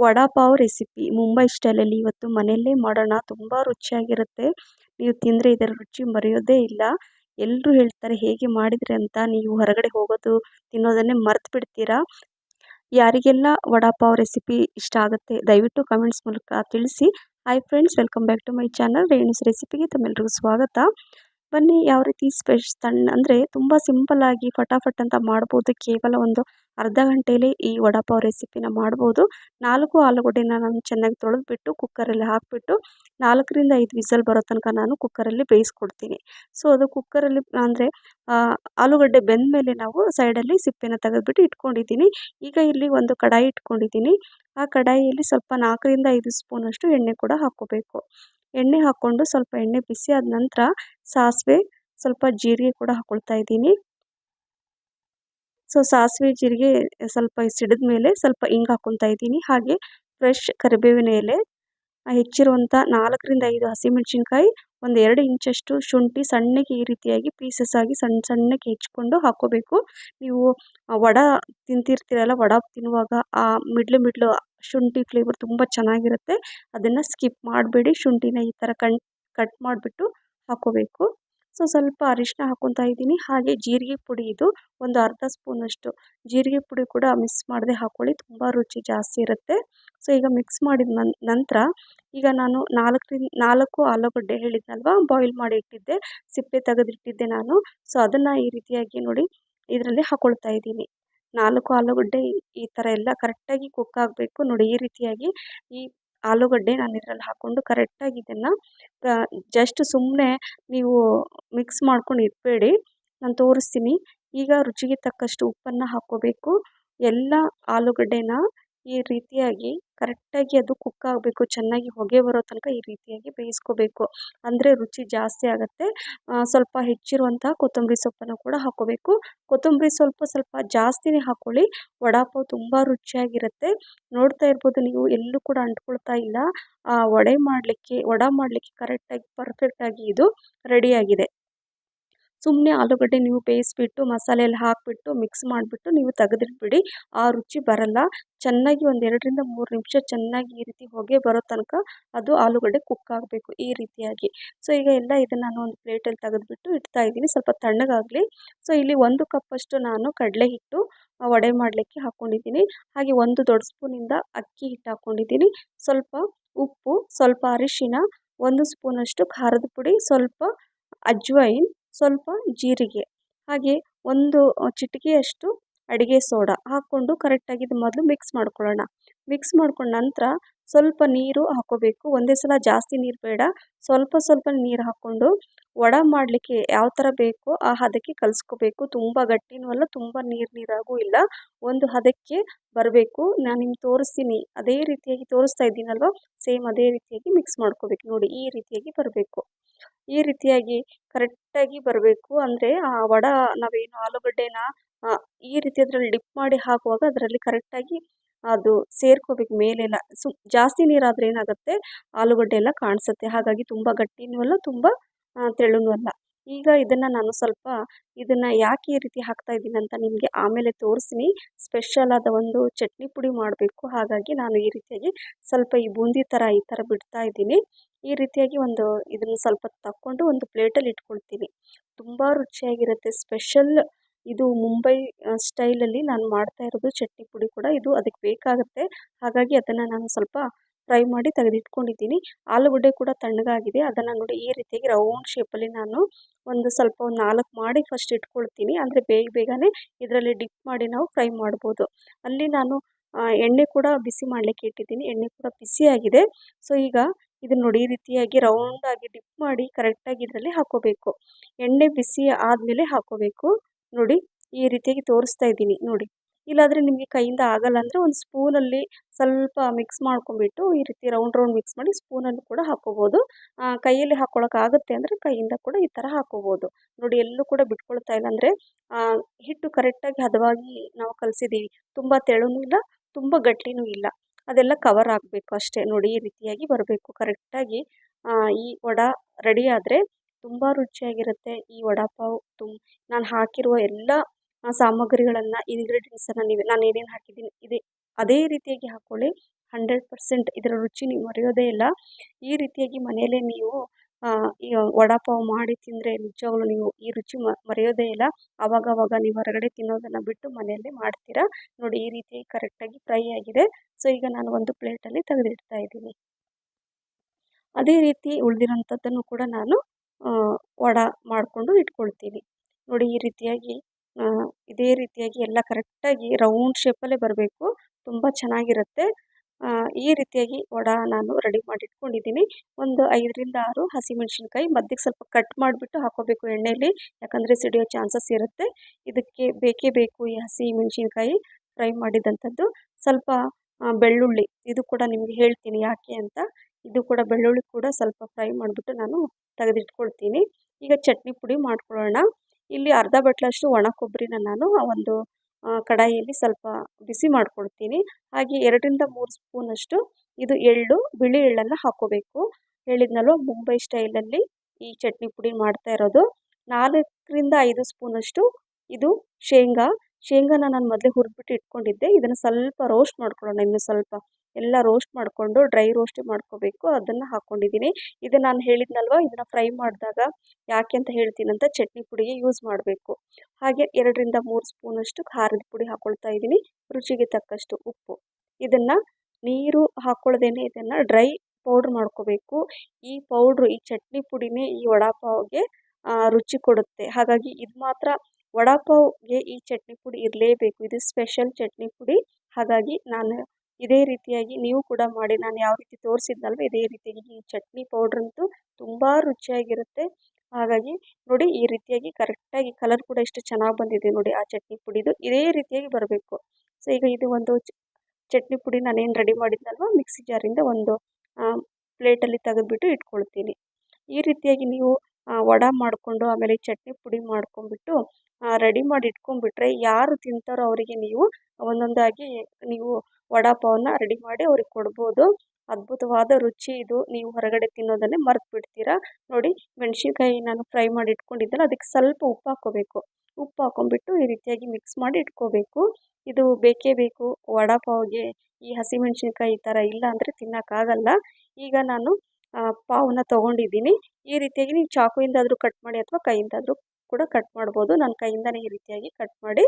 Vada pav recipe Mumbai ಸ್ಟೈಲಲ್ಲಿ ಇವತ್ತು ಮನೆಯಲ್ಲೇ ಮಾಡೋಣ. ತುಂಬ ರುಚಿಯಾಗಿರುತ್ತೆ. ನೀವು ತಿಂದರೆ ಇದರ ರುಚಿ ಮರೆಯೋದೇ ಇಲ್ಲ. ಎಲ್ಲರೂ ಹೇಳ್ತಾರೆ ಹೇಗೆ ಮಾಡಿದರೆ ಅಂತ. ನೀವು ಹೊರಗಡೆ ಹೋಗೋದು ತಿನ್ನೋದನ್ನೇ ಮರೆತು ಬಿಡ್ತೀರಾ ಯಾರಿಗೆಲ್ಲ ವಡಾಪಾವ್ ರೆಸಿಪಿ ಇಷ್ಟ ಆಗುತ್ತೆ ದಯವಿಟ್ಟು ಕಮೆಂಟ್ಸ್ ಮೂಲಕ ತಿಳಿಸಿ. Hi friends, welcome back to my channel. Renu's ರೆಸಿಪಿಗೆ ತಮ್ಮೆಲ್ಲರಿಗೂ ಸ್ವಾಗತ. ಬನ್ನಿ ಯಾವ ರೀತಿ ಸ್ಪೆಷ್ ತಣ್ಣ ಅಂದರೆ ತುಂಬ ಸಿಂಪಲ್ಲಾಗಿ ಫಟಾಫಟ್ ಅಂತ ಮಾಡ್ಬೋದು. ಕೇವಲ ಒಂದು ಅರ್ಧ ಗಂಟೆಯಲ್ಲಿ ಈ ವಡಾಪಾವ್ ರೆಸಿಪಿನ ಮಾಡ್ಬೋದು. ನಾಲ್ಕು ಆಲೂಗಡ್ಡೆನ ನಾನು ಚೆನ್ನಾಗಿ ತೊಳೆದ್ಬಿಟ್ಟು ಕುಕ್ಕರಲ್ಲಿ ಹಾಕಿಬಿಟ್ಟು ನಾಲ್ಕರಿಂದ ಐದು ವಿಸಲ್ ಬರೋ ತನಕ ನಾನು ಕುಕ್ಕರಲ್ಲಿ ಬೇಯಿಸ್ಕೊಡ್ತೀನಿ. ಸೊ, ಅದು ಕುಕ್ಕರಲ್ಲಿ ಅಂದರೆ ಆಲೂಗಡ್ಡೆ ಬೆಂದ ಮೇಲೆ ನಾವು ಸೈಡಲ್ಲಿ ಸಿಪ್ಪೆನ ತೆಗೆದ್ಬಿಟ್ಟು ಇಟ್ಕೊಂಡಿದ್ದೀನಿ. ಈಗ ಇಲ್ಲಿ ಒಂದು ಕಡಾಯಿ ಇಟ್ಕೊಂಡಿದ್ದೀನಿ. ಆ ಕಡಾಯಿಯಲ್ಲಿ ಸ್ವಲ್ಪ ನಾಲ್ಕರಿಂದ ಐದು ಸ್ಪೂನಷ್ಟು ಎಣ್ಣೆ ಕೂಡ ಹಾಕ್ಕೋಬೇಕು. ಎಣ್ಣೆ ಹಾಕ್ಕೊಂಡು ಸ್ವಲ್ಪ ಎಣ್ಣೆ ಬಿಸಿ ಆದ ನಂತರ ಸಾಸಿವೆ ಸ್ವಲ್ಪ ಜೀರಿಗೆ ಕೂಡ ಹಾಕ್ಕೊಳ್ತಾ ಇದ್ದೀನಿ. ಸೊ ಸಾಸಿವೆ, ಜೀರಿಗೆ ಸ್ವಲ್ಪ ಸಿಡಿದ ಮೇಲೆ ಸ್ವಲ್ಪ ಹಿಂಗೆ ಹಾಕ್ಕೊತಾ ಇದ್ದೀನಿ. ಹಾಗೆ ಫ್ರೆಶ್ ಕರಿಬೇವಿನ ಎಲೆ. ಹೆಚ್ಚಿರುವಂಥ ನಾಲ್ಕರಿಂದ ಐದು ಹಸಿಮೆಣಸಿನ್ಕಾಯಿ, ಒಂದು ಎರಡು ಇಂಚಷ್ಟು ಶುಂಠಿ ಸಣ್ಣಗೆ ಈ ರೀತಿಯಾಗಿ ಪೀಸಸ್ ಆಗಿ ಸಣ್ಣ ಸಣ್ಣಗೆ ಹೆಚ್ಕೊಂಡು ಹಾಕ್ಕೋಬೇಕು ನೀವು ವಡ ತಿಂತಿರ್ತೀರಲ್ಲ, ವಡ ತಿನ್ನುವಾಗ ಆ ಮಿಡ್ಲು ಮಿಡ್ಲು ಶುಂಠಿ ಫ್ಲೇವರ್ ತುಂಬ ಚೆನ್ನಾಗಿರುತ್ತೆ. ಅದನ್ನು ಸ್ಕಿಪ್ ಮಾಡಬೇಡಿ, ಶುಂಠಿನ ಈ ಥರ ಕಣ್ ಕಟ್ ಮಾಡಿಬಿಟ್ಟು ಹಾಕ್ಕೋಬೇಕು ಸೊ ಸ್ವಲ್ಪ ಅರಿಶಿನ ಹಾಕ್ಕೊತಾ ಇದ್ದೀನಿ. ಹಾಗೆ ಜೀರಿಗೆ ಪುಡಿ ಇದು ಒಂದು ಅರ್ಧ ಸ್ಪೂನಷ್ಟು ಜೀರಿಗೆ ಪುಡಿ ಕೂಡ ಮಿಕ್ಸ್ ಮಾಡದೆ ಹಾಕ್ಕೊಳ್ಳಿ ತುಂಬ ರುಚಿ ಜಾಸ್ತಿ ಇರುತ್ತೆ. ಸೊ, ಈಗ ಮಿಕ್ಸ್ ಮಾಡಿದ ನಂತರ ಈಗ ನಾನು ನಾಲ್ಕರಿಂದ, ನಾಲ್ಕು ಆಲೂಗಡ್ಡೆ ಹೇಳಿದ್ನಲ್ವ, ಬಾಯ್ಲ್ ಮಾಡಿ ಇಟ್ಟಿದ್ದೆ, ಸಿಪ್ಪೆ ತೆಗೆದಿಟ್ಟಿದ್ದೆ ನಾನು. ಸೊ, ಅದನ್ನು ಈ ರೀತಿಯಾಗಿ ನೋಡಿ ಇದರಲ್ಲಿ ಹಾಕ್ಕೊಳ್ತಾ ಇದ್ದೀನಿ. ನಾಲ್ಕು ಆಲೂಗಡ್ಡೆ ಈ ಥರ ಎಲ್ಲ ಕರೆಕ್ಟಾಗಿ ಕುಕ್ ಆಗಬೇಕು. ನೋಡಿ ಈ ರೀತಿಯಾಗಿ ಈ ಆಲೂಗಡ್ಡೆ ನಾನು ಇದರಲ್ಲಿ ಹಾಕ್ಕೊಂಡು ಕರೆಕ್ಟಾಗಿ ಇದನ್ನು ಜಸ್ಟ್ ಸುಮ್ಮನೆ ನೀವು ಮಿಕ್ಸ್ ಮಾಡ್ಕೊಂಡು ಇರಬೇಡಿ ನಾನು ತೋರಿಸ್ತೀನಿ. ಈಗ ರುಚಿಗೆ ತಕ್ಕಷ್ಟು ಉಪ್ಪನ್ನು ಹಾಕ್ಕೋಬೇಕು. ಎಲ್ಲ ಆಲೂಗಡ್ಡೆನ ಈ ರೀತಿಯಾಗಿ ಕರೆಕ್ಟಾಗಿ ಅದು ಕುಕ್ ಆಗಬೇಕು, ಚೆನ್ನಾಗಿ ಹೊಗೆ ಬರೋ ತನಕ ಈ ರೀತಿಯಾಗಿ ಬೇಯಿಸ್ಕೋಬೇಕು. ಅಂದರೆ ರುಚಿ ಜಾಸ್ತಿ ಆಗುತ್ತೆ. ಸ್ವಲ್ಪ ಹೆಚ್ಚಿರುವಂತಹ ಕೊತ್ತಂಬರಿ ಸೊಪ್ಪನ್ನು ಕೂಡ ಹಾಕೋಬೇಕು. ಕೊತ್ತಂಬರಿ ಸ್ವಲ್ಪ ಸ್ವಲ್ಪ ಜಾಸ್ತಿನೇ ಹಾಕ್ಕೊಳ್ಳಿ ವಡಾಪಾವ್ ತುಂಬ ರುಚಿಯಾಗಿರುತ್ತೆ. ನೋಡ್ತಾ ಇರ್ಬೋದು ನೀವು, ಎಲ್ಲೂ ಕೂಡ ಅಂಟ್ಕೊಳ್ತಾ ಇಲ್ಲ. ವಡೆ ಮಾಡಲಿಕ್ಕೆ, ವಡ ಮಾಡಲಿಕ್ಕೆ ಕರೆಕ್ಟಾಗಿ ಪರ್ಫೆಕ್ಟಾಗಿ ಇದು ರೆಡಿಯಾಗಿದೆ ಸುಮ್ಮನೆ ಆಲೂಗಡ್ಡೆ ನೀವು ಬೇಯಿಸ್ಬಿಟ್ಟು ಮಸಾಲೆಯಲ್ಲಿ ಹಾಕಿಬಿಟ್ಟು ಮಿಕ್ಸ್ ಮಾಡಿಬಿಟ್ಟು ನೀವು ತೆಗೆದಿಟ್ಬಿಡಿ. ಆ ರುಚಿ ಬರಲ್ಲ. ಚೆನ್ನಾಗಿ ಒಂದು ಎರಡರಿಂದ ಮೂರು ನಿಮಿಷ ಚೆನ್ನಾಗಿ ಈ ರೀತಿ ಹೊಗೆ ಬರೋ ತನಕ ಅದು ಆಲೂಗಡ್ಡೆ ಕುಕ್ ಆಗಬೇಕು ಈ ರೀತಿಯಾಗಿ. ಸೊ ಈಗ ಎಲ್ಲ ಇದನ್ನು ನಾನು ಒಂದು ಪ್ಲೇಟಲ್ಲಿ ತೆಗೆದುಬಿಟ್ಟು ಇಡ್ತಾ ಇದ್ದೀನಿ. ಸ್ವಲ್ಪ ತಣ್ಣಗಾಗಲಿ. ಸೊ ಇಲ್ಲಿ ಒಂದು ಕಪ್ಪಷ್ಟು ನಾನು ಕಡಲೆ ಹಿಟ್ಟು ವಡೆ ಮಾಡಲಿಕ್ಕೆ ಹಾಕ್ಕೊಂಡಿದ್ದೀನಿ ಹಾಗೆ ಒಂದು ದೊಡ್ಡ ಸ್ಪೂನಿಂದ ಅಕ್ಕಿ ಹಿಟ್ಟು ಹಾಕ್ಕೊಂಡಿದ್ದೀನಿ ಸ್ವಲ್ಪ ಉಪ್ಪು, ಸ್ವಲ್ಪ ಅರಿಶಿನ, ಒಂದು ಸ್ಪೂನಷ್ಟು ಖಾರದ ಪುಡಿ, ಸ್ವಲ್ಪ ಅಜ್ವೈನ್ ಸ್ವಲ್ಪ ಜೀರಿಗೆ, ಹಾಗೆ ಒಂದು ಚಿಟಿಕೆಯಷ್ಟು ಅಡುಗೆ ಸೋಡಾ ಹಾಕ್ಕೊಂಡು ಕರೆಕ್ಟಾಗಿ ಇದು ಮೊದಲು ಮಿಕ್ಸ್ ಮಾಡ್ಕೊಳ್ಳೋಣ. ಮಿಕ್ಸ್ ಮಾಡ್ಕೊಂಡ ನಂತರ ಸ್ವಲ್ಪ ನೀರು ಹಾಕ್ಕೋಬೇಕು. ಒಂದೇ ಸಲ ಜಾಸ್ತಿ ನೀರು ಬೇಡ. ಸ್ವಲ್ಪ ಸ್ವಲ್ಪ ನೀರು ಹಾಕ್ಕೊಂಡು ವಡ ಮಾಡಲಿಕ್ಕೆ ಯಾವ ಥರ ಬೇಕೋ ಆ ಹದಕ್ಕೆ ಕಲಸ್ಕೋಬೇಕು. ತುಂಬ ಗಟ್ಟಿನೂ ಅಲ್ಲ, ತುಂಬ ನೀರು ನೀರಾಗೂ ಇಲ್ಲ. ಒಂದು ಹದಕ್ಕೆ ಬರಬೇಕು. ನಾನು ನಿಮ್ಗೆ ತೋರಿಸ್ತೀನಿ. ಅದೇ ರೀತಿಯಾಗಿ ತೋರಿಸ್ತಾ ಇದ್ದೀನಲ್ವ? ಸೇಮ್ ಅದೇ ರೀತಿಯಾಗಿ ಮಿಕ್ಸ್ ಮಾಡ್ಕೋಬೇಕು. ನೋಡಿ, ಈ ರೀತಿಯಾಗಿ ಬರಬೇಕು. ಈ ರೀತಿಯಾಗಿ ಕರೆಕ್ಟಾಗಿ ಬರಬೇಕು ಅಂದರೆ ಆ ವಡ ನಾವೇನು ಆಲೂಗಡ್ಡೆನ ಈ ರೀತಿ ಅದ್ರಲ್ಲಿ ಡಿಪ್ ಮಾಡಿ ಹಾಕುವಾಗ ಅದರಲ್ಲಿ ಕರೆಕ್ಟಾಗಿ ಅದು ಸೇರ್ಕೋಬೇಕು ಮೇಲೆಲ್ಲ. ಸು ಜಾಸ್ತಿ ನೀರಾದರೆ ಏನಾಗುತ್ತೆ? ಆಲೂಗಡ್ಡೆ ಎಲ್ಲ ಕಾಣಿಸುತ್ತೆ. ಹಾಗಾಗಿ ತುಂಬ ಗಟ್ಟಿನೂ ಅಲ್ಲ, ತುಂಬ ತೆಳುನೂ ಅಲ್ಲ. ಈಗ ಇದನ್ನು ನಾನು ಸ್ವಲ್ಪ ಇದನ್ನು ಯಾಕೆ ಈ ರೀತಿ ಹಾಕ್ತಾ ಇದ್ದೀನಿ ಅಂತ ನಿಮಗೆ ಆಮೇಲೆ ತೋರಿಸ್ತೀನಿ. ಸ್ಪೆಷಲ್ ಆದ ಒಂದು ಚಟ್ನಿ ಪುಡಿ ಮಾಡಬೇಕು. ಹಾಗಾಗಿ ನಾನು ಈ ರೀತಿಯಾಗಿ ಸ್ವಲ್ಪ ಈ ಬೂಂದಿ ಥರ ಈ ಥರ ಬಿಡ್ತಾ ಇದ್ದೀನಿ. ಈ ರೀತಿಯಾಗಿ ಒಂದು ಇದನ್ನು ಸ್ವಲ್ಪ ತಕ್ಕೊಂಡು ಒಂದು ಪ್ಲೇಟಲ್ಲಿ ಇಟ್ಕೊಳ್ತೀನಿ. ತುಂಬ ರುಚಿಯಾಗಿರುತ್ತೆ. ಸ್ಪೆಷಲ್ ಇದು ಮುಂಬೈ ಸ್ಟೈಲಲ್ಲಿ ನಾನು ಮಾಡ್ತಾ ಇರೋದು ಚಟ್ನಿ ಪುಡಿ ಕೂಡ ಇದು ಅದಕ್ಕೆ ಬೇಕಾಗುತ್ತೆ. ಹಾಗಾಗಿ ಅದನ್ನು ನಾನು ಸ್ವಲ್ಪ ಫ್ರೈ ಮಾಡಿ ತೆಗೆದಿಟ್ಕೊಂಡಿದ್ದೀನಿ. ಆಲೂಗಡ್ಡೆ ಕೂಡ ತಣ್ಣಗಾಗಿದೆ. ಅದನ್ನು ನೋಡಿ ಈ ರೀತಿಯಾಗಿ ರೌಂಡ್ ಶೇಪಲ್ಲಿ ನಾನು ಒಂದು ಸ್ವಲ್ಪ ಒಂದು ನಾಲ್ಕು ಮಾಡಿ ಫಸ್ಟ್ ಇಟ್ಕೊಳ್ತೀನಿ. ಅಂದರೆ ಬೇಗ ಬೇಗನೆ ಇದರಲ್ಲಿ ಡಿಪ್ ಮಾಡಿ ನಾವು ಫ್ರೈ ಮಾಡ್ಬೋದು. ಅಲ್ಲಿ ನಾನು ಎಣ್ಣೆ ಕೂಡ ಬಿಸಿ ಮಾಡಲಿಕ್ಕೆ ಇಟ್ಟಿದ್ದೀನಿ. ಎಣ್ಣೆ ಕೂಡ ಬಿಸಿಯಾಗಿದೆ. ಸೊ ಈಗ ಇದನ್ನು ನೋಡಿ ಈ ರೀತಿಯಾಗಿ ರೌಂಡಾಗಿ ಡಿಪ್ ಮಾಡಿ ಕರೆಕ್ಟಾಗಿ ಇದರಲ್ಲಿ ಹಾಕೋಬೇಕು. ಎಣ್ಣೆ ಬಿಸಿ ಆದಮೇಲೆ ಹಾಕೋಬೇಕು. ನೋಡಿ ಈ ರೀತಿಯಾಗಿ ತೋರಿಸ್ತಾ ಇದ್ದೀನಿ, ನೋಡಿ. ಇಲ್ಲಾಂದರೆ ನಿಮಗೆ ಕೈಯಿಂದ ಆಗಲ್ಲ ಅಂದರೆ ಒಂದು ಸ್ಪೂನಲ್ಲಿ ಸ್ವಲ್ಪ ಮಿಕ್ಸ್ ಮಾಡ್ಕೊಂಬಿಟ್ಟು ಈ ರೀತಿ ರೌಂಡ್ ರೌಂಡ್ ಮಿಕ್ಸ್ ಮಾಡಿ ಸ್ಪೂನಲ್ಲಿ ಕೂಡ ಹಾಕ್ಕೋಬೋದು ಕೈಯಲ್ಲಿ ಹಾಕ್ಕೊಳಕ್ಕಾಗುತ್ತೆ ಅಂದರೆ ಕೈಯಿಂದ ಕೂಡ ಈ ಥರ ಹಾಕ್ಕೋಬೋದು ನೋಡಿ, ಎಲ್ಲೂ ಕೂಡ ಬಿಟ್ಕೊಳ್ತಾ ಇಲ್ಲ ಅಂದರೆ ಹಿಟ್ಟು ಕರೆಕ್ಟಾಗಿ ಹದವಾಗಿ ನಾವು ಕಲಿಸಿದ್ದೀವಿ. ತುಂಬ ತೆಳುನೂ ಇಲ್ಲ, ತುಂಬ ಗಟ್ಟಿನೂ ಇಲ್ಲ. ಅದೆಲ್ಲ ಕವರ್ ಆಗಬೇಕು ಅಷ್ಟೇ. ನೋಡಿ, ಈ ರೀತಿಯಾಗಿ ಬರಬೇಕು. ಕರೆಕ್ಟಾಗಿ ಈ ವಡ ರೆಡಿ ಆದರೆ ತುಂಬ ರುಚಿಯಾಗಿರುತ್ತೆ. ಈ ವಡಾಪಾವ್ ತುಂಬ ನಾನು ಹಾಕಿರುವ ಎಲ್ಲ ಸಾಮಗ್ರಿಗಳನ್ನು ಇಂಗ್ರೀಡಿಯೆಂಟ್ಸನ್ನು ನೀವು, ನಾನು ಏನೇನು ಹಾಕಿದ್ದೀನಿ, ಇದೇ, ಅದೇ ರೀತಿಯಾಗಿ ಹಾಕ್ಕೊಳ್ಳಿ ಹಂಡ್ರೆಡ್ ಪರ್ಸೆಂಟ್ ಇದರ ರುಚಿ ನೀವು ಮರೆಯೋದೇ ಇಲ್ಲ. ಈ ರೀತಿಯಾಗಿ ಮನೆಯಲ್ಲೇ ನೀವು ವಡಾಪಾವ್ ಮಾಡಿ ತಿಂದರೆ ನಿಜವಾಗ್ಲೂ ನೀವು ಈ ರುಚಿ ಮರೆಯೋದೇ ಇಲ್ಲ. ಆವಾಗವಾಗ ನೀವು ಹೊರಗಡೆ ತಿನ್ನೋದನ್ನು ಬಿಟ್ಟು ಮನೆಯಲ್ಲೇ ಮಾಡ್ತೀರಾ? ನೋಡಿ, ಈ ರೀತಿ ಕರೆಕ್ಟಾಗಿ ಫ್ರೈ ಆಗಿದೆ. ಸೊ ಈಗ ನಾನು ಒಂದು ಪ್ಲೇಟಲ್ಲಿ ತೆಗೆದಿಡ್ತಾ ಇದ್ದೀನಿ. ಅದೇ ರೀತಿ ಉಳಿದಿರೋಂಥದ್ದನ್ನು ಕೂಡ ನಾನು ವಡ ಮಾಡಿಕೊಂಡು ಇಟ್ಕೊಳ್ತೀನಿ. ನೋಡಿ, ಈ ರೀತಿಯಾಗಿ ಇದೇ ರೀತಿಯಾಗಿ ಎಲ್ಲ ಕರೆಕ್ಟಾಗಿ ರೌಂಡ್ ಶೇಪಲ್ಲೇ ಬರಬೇಕು. ತುಂಬ ಚೆನ್ನಾಗಿರುತ್ತೆ. ಈ ರೀತಿಯಾಗಿ ವಡ ನಾನು ರೆಡಿ ಮಾಡಿ ಇಟ್ಕೊಂಡಿದ್ದೀನಿ ಒಂದು ಐದರಿಂದ ಆರು ಹಸಿಮೆಣ್ಸಿನ್ಕಾಯಿ, ಮಧ್ಯಕ್ಕೆ ಸ್ವಲ್ಪ ಕಟ್ ಮಾಡಿಬಿಟ್ಟು ಹಾಕೋಬೇಕು ಎಣ್ಣೆಯಲ್ಲಿ ಯಾಕಂದರೆ ಸಿಡಿಯೋ ಚಾನ್ಸಸ್ ಇರುತ್ತೆ. ಇದಕ್ಕೆ ಬೇಕೇ ಬೇಕು ಈ ಹಸಿ ಮೆಣಸಿನ್ಕಾಯಿ ಫ್ರೈ ಮಾಡಿದಂಥದ್ದು. ಸ್ವಲ್ಪ ಬೆಳ್ಳುಳ್ಳಿ, ಇದು ಕೂಡ ನಿಮಗೆ ಹೇಳ್ತೀನಿ ಯಾಕೆ ಅಂತ. ಇದು ಕೂಡ ಬೆಳ್ಳುಳ್ಳಿ ಕೂಡ ಸ್ವಲ್ಪ ಫ್ರೈ ಮಾಡಿಬಿಟ್ಟು ನಾನು ತೆಗೆದಿಟ್ಕೊಳ್ತೀನಿ. ಈಗ ಚಟ್ನಿ ಪುಡಿ ಮಾಡ್ಕೊಳ್ಳೋಣ. ಇಲ್ಲಿ ಅರ್ಧ ಬಟ್ಲಷ್ಟು ಒಣ ಕೊಬ್ಬರಿನ ನಾನು ಒಂದು ಕಡಾಯಿಯಲ್ಲಿ ಸ್ವಲ್ಪ ಬಿಸಿ ಮಾಡ್ಕೊಳ್ತೀನಿ ಹಾಗೆ ಎರಡರಿಂದ ಮೂರು ಸ್ಪೂನಷ್ಟು ಇದು ಎಳ್ಳು, ಬಿಳಿ ಎಳ್ಳನ್ನು ಹಾಕ್ಕೋಬೇಕು. ಹೇಳಿದ್ನಲ್ವ ಮುಂಬೈ ಸ್ಟೈಲಲ್ಲಿ ಈ ಚಟ್ನಿ ಪುಡಿ ಮಾಡ್ತಾ ಇರೋದು. ನಾಲ್ಕರಿಂದ ಐದು ಸ್ಪೂನಷ್ಟು ಇದು ಶೇಂಗಾ ಶೇಂಗಾನ ನಾನು ಮೊದಲೇ ಹುರಿದ್ಬಿಟ್ಟು ಇಟ್ಕೊಂಡಿದ್ದೆ. ಇದನ್ನು ಸ್ವಲ್ಪ ರೋಸ್ಟ್ ಮಾಡ್ಕೊಳ್ಳೋಣ, ಇನ್ನು ಸ್ವಲ್ಪ ಎಲ್ಲ ರೋಸ್ಟ್ ಮಾಡಿಕೊಂಡು ಡ್ರೈ ರೋಸ್ಟ್ ಮಾಡ್ಕೋಬೇಕು. ಅದನ್ನು ಹಾಕ್ಕೊಂಡಿದ್ದೀನಿ ಇದು ನಾನು ಹೇಳಿದ್ನಲ್ವ, ಇದನ್ನು ಫ್ರೈ ಮಾಡಿದಾಗ ಯಾಕೆ ಅಂತ ಹೇಳ್ತೀನಂತ ಚಟ್ನಿ ಪುಡಿಗೆ ಯೂಸ್ ಮಾಡಬೇಕು. ಹಾಗೆ ಎರಡರಿಂದ ಮೂರು ಸ್ಪೂನಷ್ಟು ಖಾರದ ಪುಡಿ ಹಾಕ್ಕೊಳ್ತಾ ಇದ್ದೀನಿ. ರುಚಿಗೆ ತಕ್ಕಷ್ಟು ಉಪ್ಪು. ಇದನ್ನು ನೀರು ಹಾಕ್ಕೊಳ್ದೇನೆ ಇದನ್ನು ಡ್ರೈ ಪೌಡ್ರ್ ಮಾಡ್ಕೋಬೇಕು. ಈ ಪೌಡ್ರು ಈ ಚಟ್ನಿ ಪುಡಿನೇ ಈ ವಡಾಪಾವ್ಗೆ ರುಚಿ ಕೊಡುತ್ತೆ. ಹಾಗಾಗಿ ಇದು ಮಾತ್ರ ವಡಾಪಾವ್ಗೆ ಈ ಚಟ್ನಿ ಪುಡಿ ಇರಲೇಬೇಕು. ಇದು ಸ್ಪೆಷಲ್ ಚಟ್ನಿ ಪುಡಿ. ಹಾಗಾಗಿ ನಾನು ಇದೇ ರೀತಿಯಾಗಿ ನೀವು ಕೂಡ ಮಾಡಿ, ನಾನು ಯಾವ ರೀತಿ ತೋರಿಸಿದ್ನಲ್ವ ಇದೇ ರೀತಿಯಾಗಿ ಈ ಚಟ್ನಿ ಪೌಡ್ರಂತೂ ತುಂಬ ರುಚಿಯಾಗಿರುತ್ತೆ. ಹಾಗಾಗಿ ನೋಡಿ ಈ ರೀತಿಯಾಗಿ ಕರೆಕ್ಟಾಗಿ ಕಲರ್ ಕೂಡ ಎಷ್ಟು ಚೆನ್ನಾಗಿ ಬಂದಿದೆ ನೋಡಿ ಆ ಚಟ್ನಿ ಪುಡಿದು. ಇದೇ ರೀತಿಯಾಗಿ ಬರಬೇಕು. ಸೊ ಈಗ ಇದು ಒಂದು ಚಟ್ನಿ ಪುಡಿ ನಾನೇನು ರೆಡಿ ಮಾಡಿದ್ನಲ್ವ? ಮಿಕ್ಸಿ ಜಾರಿಂದ ಒಂದು ಪ್ಲೇಟಲ್ಲಿ ತೆಗೆದುಬಿಟ್ಟು ಇಟ್ಕೊಳ್ತೀನಿ. ಈ ರೀತಿಯಾಗಿ ನೀವು ವಡ ಮಾಡಿಕೊಂಡು ಆಮೇಲೆ ಚಟ್ನಿ ಪುಡಿ ಮಾಡ್ಕೊಂಬಿಟ್ಟು ರೆಡಿ ಮಾಡಿ ಇಟ್ಕೊಂಡ್ಬಿಟ್ರೆ ಯಾರು ತಿಂತಾರೋ ಅವರಿಗೆ ನೀವು ಒಂದೊಂದಾಗಿ ನೀವು ವಡಾಪಾವನ್ನ ರೆಡಿ ಮಾಡಿ ಅವ್ರಿಗೆ ಕೊಡ್ಬೋದು. ಅದ್ಭುತವಾದ ರುಚಿ ಇದು. ನೀವು ಹೊರಗಡೆ ತಿನ್ನೋದನ್ನೇ ಮರೆತು ಬಿಡ್ತೀರಾ ನೋಡಿ ಮೆಣಸಿನ್ಕಾಯಿ ನಾನು ಫ್ರೈ ಮಾಡಿ ಇಟ್ಕೊಂಡಿದ್ದಲ್ಲ, ಅದಕ್ಕೆ ಸ್ವಲ್ಪ ಉಪ್ಪು ಹಾಕೋಬೇಕು ಉಪ್ಪು ಹಾಕೊಂಡ್ಬಿಟ್ಟು ಈ ರೀತಿಯಾಗಿ ಮಿಕ್ಸ್ ಮಾಡಿ ಇಟ್ಕೋಬೇಕು. ಇದು ಬೇಕೇ ಬೇಕು. ವಡಾಪಾವ್ಗೆ ಈ ಹಸಿಮೆಣ್ಸಿನ್ಕಾಯಿ ಈ ಥರ ಇಲ್ಲ ಅಂದರೆ ತಿನ್ನೋಕ್ಕಾಗಲ್ಲ. ಈಗ ನಾನು ಪಾವನ್ನ ತೊಗೊಂಡಿದ್ದೀನಿ. ಈ ರೀತಿಯಾಗಿ ನೀವು ಚಾಕುಯಿಂದಾದರೂ ಕಟ್ ಮಾಡಿ ಅಥವಾ ಕೈಯಿಂದಾದರೂ ಕೂಡ ಕಟ್ ಮಾಡ್ಬೋದು. ನನ್ನ ಕೈಯಿಂದನೇ ಈ ರೀತಿಯಾಗಿ ಕಟ್ ಮಾಡಿ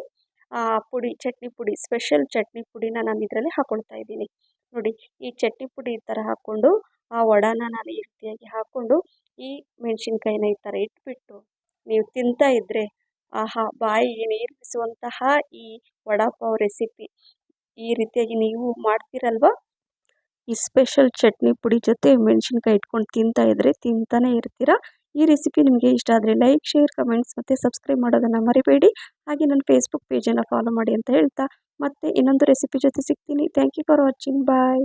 ಪುಡಿ, ಚಟ್ನಿ ಪುಡಿ ಸ್ಪೆಷಲ್ ಚಟ್ನಿ ಪುಡಿನ ನಾನು ಇದರಲ್ಲಿ ಹಾಕೊಳ್ತಾ ಇದ್ದೀನಿ. ನೋಡಿ, ಈ ಚಟ್ನಿ ಪುಡಿ ಈ ಥರ ಹಾಕ್ಕೊಂಡು, ಆ ವಡಾನ ನಾನು ಈ ರೀತಿಯಾಗಿ ಹಾಕ್ಕೊಂಡು, ಈ ಮೆಣಸಿನ್ಕಾಯಿನ ಈ ಥರ ಇಟ್ಬಿಟ್ಟು, ನೀವು ತಿಂತಾ ಇದ್ದರೆ ಆಹಾ, ಬಾಯಿಗೆ ನೀರು ಬಿಸುವಂತಹ ಈ ವಡಾಪಾವ್ ರೆಸಿಪಿ ಈ ರೀತಿಯಾಗಿ ನೀವು ಮಾಡ್ತೀರಲ್ವ? ಈ ಸ್ಪೆಷಲ್ ಚಟ್ನಿ ಪುಡಿ ಜೊತೆ ಮೆಣಸಿನ್ಕಾಯಿ ಇಟ್ಕೊಂಡು ತಿಂತಾ ಇದ್ದರೆ ತಿಂತಾನೆ ಇರ್ತೀರ? ಈ ರೆಸಿಪಿ ನಿಮಗೆ ಇಷ್ಟ ಆದರೆ ಲೈಕ್ ಶೇರ್ ಕಮೆಂಟ್ಸ್ ಮತ್ತು ಸಬ್ಸ್ಕ್ರೈಬ್ ಮಾಡೋದನ್ನು ಮರಿಬೇಡಿ. ಹಾಗೆ ನನ್ನ ಫೇಸ್ಬುಕ್ ಪೇಜನ್ನು ಫಾಲೋ ಮಾಡಿ ಅಂತ ಹೇಳ್ತಾ ಮತ್ತೆ ಇನ್ನೊಂದು ರೆಸಿಪಿ ಜೊತೆ ಸಿಗ್ತೀನಿ. Thank you for watching bye